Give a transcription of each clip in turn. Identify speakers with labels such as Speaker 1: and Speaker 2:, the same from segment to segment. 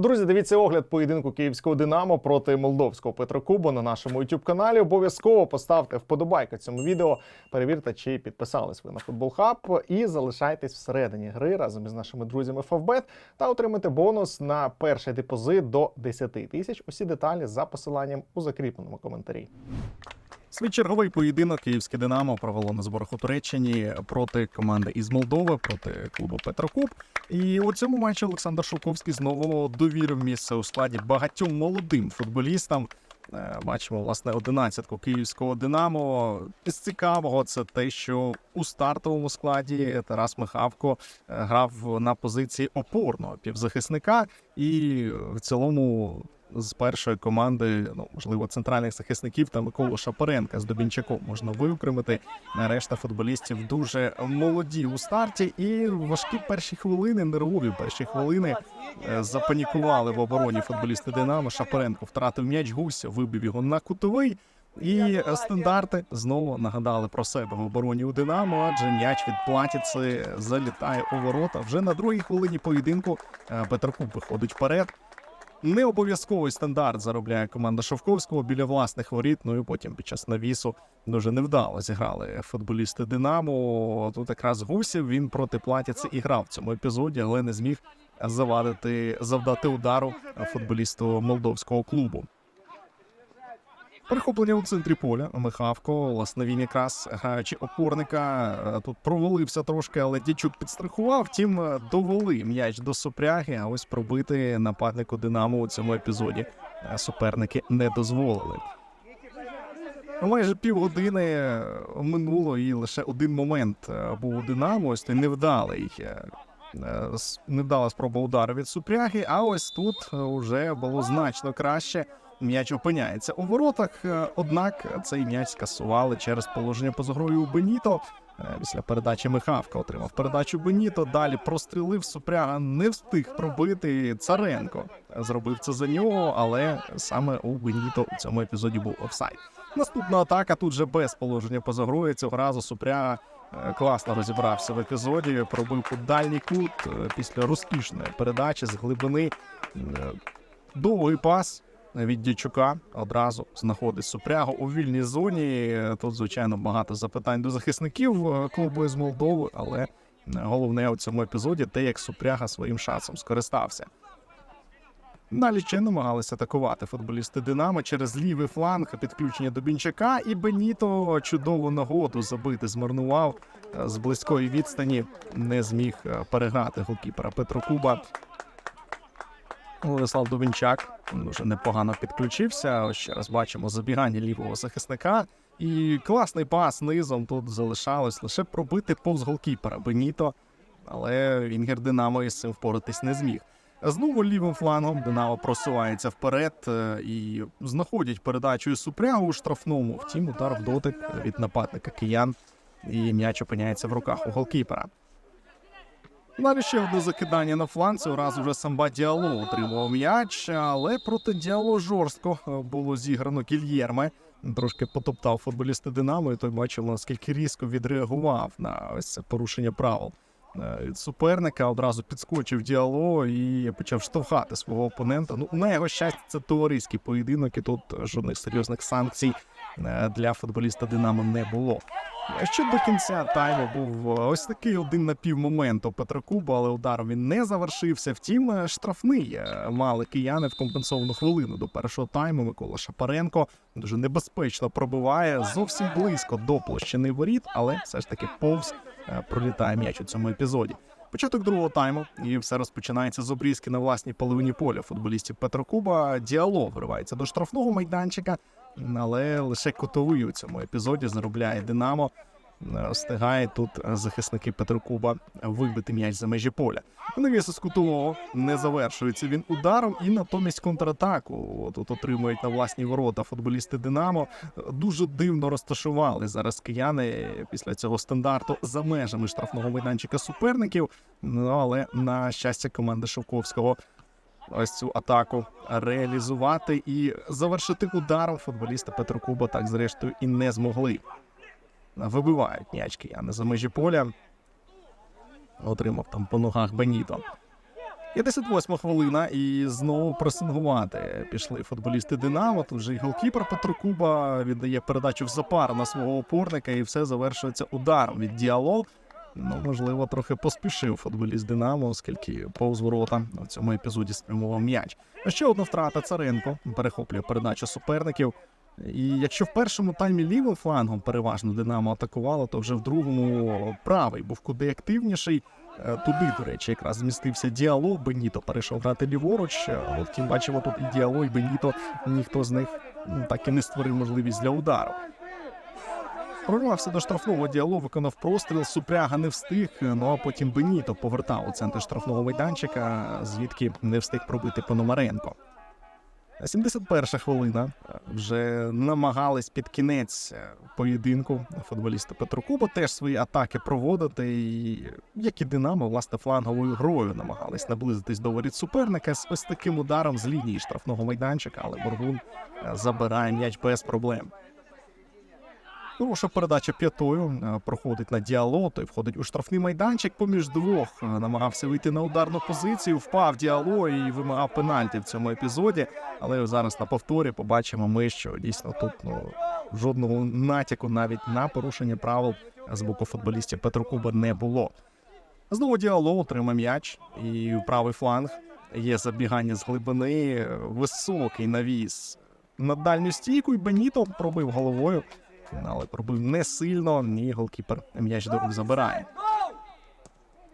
Speaker 1: Друзі, дивіться огляд поєдинку київського Динамо проти молдовського Петрокубу на нашому youtube каналі. Обов'язково поставте вподобайку цьому відео. Перевірте, чи підписались ви на Футбол Хаб і залишайтесь всередині гри разом із нашими друзями Фавбет та отримайте бонус на перший депозит до 10 тисяч. Усі деталі за посиланням у закріпленому коментарі.
Speaker 2: Свій черговий поєдинок київське Динамо провело на зборах у Туреччині проти команди із Молдови, проти клубу Петрокуб. І у цьому матчі Олександр Шовковський знову довірив місце у складі багатьом молодим футболістам. Е, Бачимо власне одинадцятку київського Динамо. З цікавого це те, що у стартовому складі Тарас Михавко е, грав на позиції опорного півзахисника, і в цілому з першої команди, ну можливо, центральних захисників та Миколу Шапаренка з Добінчаком можна виокремити. Решта футболістів дуже молоді у старті, і важкі перші хвилини, нервові перші хвилини е, запанікували в обороні футболісти Динамо. Шапаренко втратив м'яч гуся, вибив його на кутовий. І стандарти знову нагадали про себе в обороні у Динамо, адже м'яч від платіці залітає у ворота. Вже на другій хвилині поєдинку е, виходить вперед. Не обов'язковий стандарт заробляє команда Шовковського біля власних воріт. Ну і потім під час навісу дуже невдало зіграли футболісти Динамо. Тут якраз гусів він проти платіці і грав в цьому епізоді, але не зміг завадити завдати удару футболісту молдовського клубу. Перехоплення у центрі поля. Михавко, власне, він якраз граючи опорника. е, Тут провалився трошки, але дячук підстрахував. Втім, е, довели м'яч до супряги. А ось пробити нападнику Динамо у цьому епізоді е, суперники не дозволили. Ну, Майже півгодини минуло, і лише один момент був у Динамо. Ось той невдалий. Невдала спроба удару від супряги, а ось тут вже було значно краще. М'яч опиняється у воротах. е, Однак цей м'яч скасували через положення поза грою у Беніто. Е, Після передачі Михавка отримав передачу Беніто. Далі прострілив Супряга, не встиг пробити Царенко. Зробив це за нього, але саме у Беніто у цьому епізоді був офсайд. Наступна атака тут же без положення поза грою. Цього разу Супряга е, класно розібрався в епізоді. Пробив у дальній кут після розкішної передачі з глибини. Довгий пас від Дячука одразу знаходить Супрягу у вільній зоні. Тут, звичайно, багато запитань до захисників е, клубу із Молдови, але е, головне у цьому епізоді те, як Супряга своїм шансом скористався. Далі ще намагалися атакувати футболісти Динамо через лівий фланг, підключення до Бінчака, і Беніто чудову нагоду забити змарнував е, з близької відстані. Не зміг переграти голкіпера Петро Куба. Владислав Дубінчак дуже непогано підключився. Ще раз бачимо забігання лівого захисника. І класний пас низом тут залишалось лише пробити повз голкіпера Беніто, але Інгер Динамо із цим впоратись не зміг. Знову лівим флангом Динамо просувається вперед е, і знаходять передачу супрягу у штрафному. Втім, удар в дотик від нападника киян, і м'яч опиняється в руках у голкіпера. Далі ще одне закидання на фланг. Цього разу вже самба Діало отримував м'яч, але проти Діало жорстко е, було зіграно Кільєрме. Трошки потоптав футболіста Динамо, і той бачив, наскільки різко відреагував на ось це порушення правил е, від суперника. Одразу підскочив Діало і почав штовхати свого опонента. Ну, на його щастя, це товариський поєдинок, і тут жодних серйозних санкцій для футболіста Динамо не було. Ще до кінця тайму був е, ось такий один напівмомент у Петрокуба, але ударом він не завершився. Втім, е, штрафний е, мали кияни в компенсовану хвилину до першого тайму. Микола Шапаренко дуже небезпечно пробиває зовсім близько до площини воріт, але все ж таки повз е, пролітає м'яч у цьому епізоді. Початок другого тайму, і все розпочинається з обрізки на власній половині поля футболістів Петрокуба. Діалог вривається до штрафного майданчика, але лише котовий у цьому епізоді заробляє Динамо. Е, Встигає тут захисники Петрокуба вибити м'яч за межі поля. Навіс з кутового не завершується він ударом, і натомість контратаку тут отримують на власні ворота футболісти Динамо. Дуже дивно розташували зараз кияни після цього стандарту за межами штрафного майданчика суперників. Ну але на щастя команди Шовковського ось цю атаку реалізувати і завершити ударом футболісти Петрокуба так зрештою і не змогли. Вибивають м'ячки я за межі поля. Отримав там по ногах Беніто. 58 хвилина, і знову пресингувати пішли футболісти Динамо. Тут же й голкіпер Петро Куба віддає передачу в запар на свого опорника, і все завершується ударом від діалог. Ну, можливо, трохи поспішив футболіст Динамо, оскільки повз ворота в цьому епізоді спрямував м'яч. А ще одна втрата Царенко перехоплює передачу суперників. І якщо в першому таймі лівим флангом переважно Динамо атакувало, то вже в другому правий був куди активніший. Е, Туди, до речі, якраз змістився діалог. Беніто перейшов грати ліворуч. Е, втім, бачимо тут і діалог, і Беніто. Ніхто з них м, так і не створив можливість для удару. Прорвався до штрафного діалогу, виконав простріл. Супряга не встиг. Ну а потім Беніто повертав у центр штрафного майданчика, звідки не встиг пробити Пономаренко. 71 хвилина. Вже намагались під кінець поєдинку футболісти Петро Куба теж свої атаки проводити. І як і Динамо, власне, фланговою грою намагались наблизитись до воріт суперника з ось таким ударом з лінії штрафного майданчика, але Бургун е, забирає м'яч без проблем. Хороша передача п'ятою е, проходить на діалог, той входить у штрафний майданчик. Поміж двох е, намагався вийти на ударну позицію. Впав діалог і вимагав пенальті в цьому епізоді. Але зараз на повторі побачимо ми, що дійсно тут ну, жодного натяку навіть на порушення правил з боку футболістів Петро Куба не було. Знову діалог отримав м'яч і правий фланг є забігання з глибини, високий навіс на дальню стійку, і Беніто пробив головою, але пробив не сильно. Ні, голкіпер м'яч до рук забирає.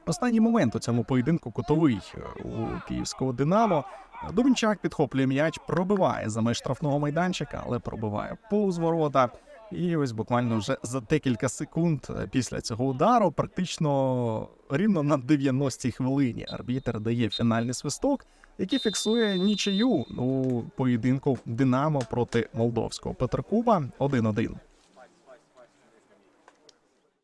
Speaker 2: Останній момент у цьому поєдинку кутовий е, у київського Динамо. Дубінчак підхоплює м'яч, пробиває за меж штрафного майданчика, але пробиває повз ворота. І ось буквально вже за декілька секунд після цього удару, практично рівно на 90-й хвилині, арбітер дає фінальний свисток, який фіксує нічию у поєдинку Динамо проти молдовського Петрокуба 1-1.